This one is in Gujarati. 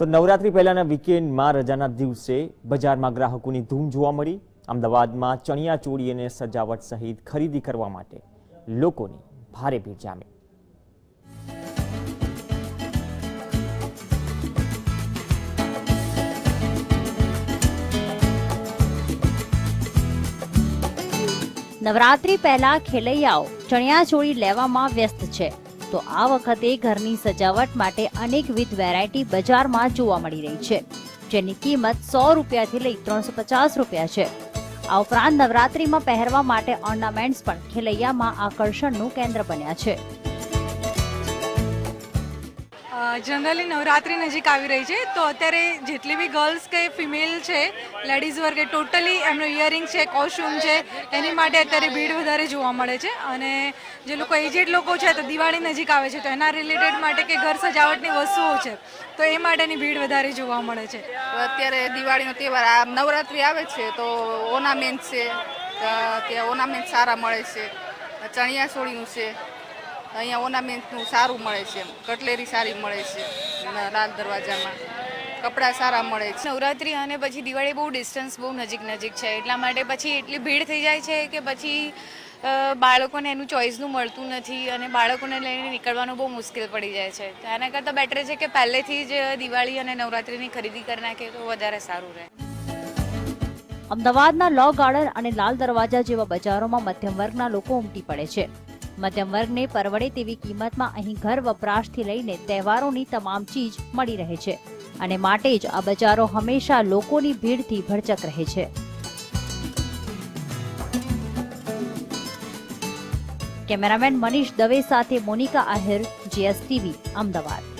તો નવરાત્રી પહેલાના વીકેન્ડમાં રજાના દિવસે બજારમાં ગ્રાહકોની ધૂમ જોવા મળી. અમદાવાદમાં ચણિયા ચોળી અને સજાવટ સહિત ખરીદી કરવા માટે લોકોની ભારે ભીડ જામી. નવરાત્રી પહેલા ખેલૈયાઓ ચણિયાચોળી લેવામાં વ્યસ્ત છે. તો આ વખતે ઘરની સજાવટ માટે અનેકવિધ વેરાયટી બજારમાં જોવા મળી રહી છે, જેની કિંમત સો રૂપિયાથી લઈ ત્રણસો પચાસ રૂપિયા છે. આ ઉપરાંત નવરાત્રીમાં પહેરવા માટે ઓર્નામેન્ટ્સ પણ ખેલૈયામાં આકર્ષણનું કેન્દ્ર બન્યા છે. જનરલી નવરાત્રિ નજીક આવી રહી છે, તો અત્યારે જેટલી બી ગર્લ્સ કે ફિમેલ છે લેડીઝ વર્ગ ટોટલી એમનું ઇયરિંગ છે કોસ્ટ્યુમ છે, એની માટે અત્યારે ભીડ વધારે જોવા મળે છે અને જે લોકો એજેડ લોકો છે તો દિવાળી નજીક આવે છે તો એના રિલેટેડ માટે કે ઘર સજાવટની વસ્તુઓ છે, તો એ માટેની ભીડ વધારે જોવા મળે છે. અત્યારે દિવાળીનો તહેવાર, આ નવરાત્રિ આવે છે તો ઓર્નામેન્ટ છે ત્યાં ઓર્નામેન્ટ સારા મળે છે, ચણિયા છે અહીંયા ઓર્નામેન્ટનું સારું મળે છે કટલેરી સારી મળે છે, લાલ દરવાજામાં. કપડાં સારા મળે છે. નવરાત્રી અને પછી દિવાળી બહુ ડિસ્ટન્સ બહુ નજીક નજીક છે. એટલા માટે પછી એટલી ભીડ થઈ જાય છે કે પછી બાળકોને એનું ચોઈસનું મળતું નથી અને બાળકોને લઈને નીકળવાનું બહુ મુશ્કેલ પડી જાય છે. એના કરતાં બેટર છે કે પહેલેથી જ દિવાળી અને નવરાત્રિની ખરીદી કરી નાખીએ તો વધારે સારું રહે. અમદાવાદના લો ગાર્ડન અને લાલ દરવાજા જેવા બજારોમાં મધ્યમ વર્ગના લોકો ઉમટી પડે છે. મધ્યમ વર્ગને પરવડે તેવી કિંમતમાં અહીં ઘર વપરાશથી લઈને તહેવારોની તમામ ચીજ મળી રહે છે. અને માટે જ આ બજારો હંમેશા લોકોની ભીડથી ભરચક રહે છે. કેમેરામેન મનીષ દવે સાથે મોનિકા આહિર, જીએસટીવી, અમદાવાદ.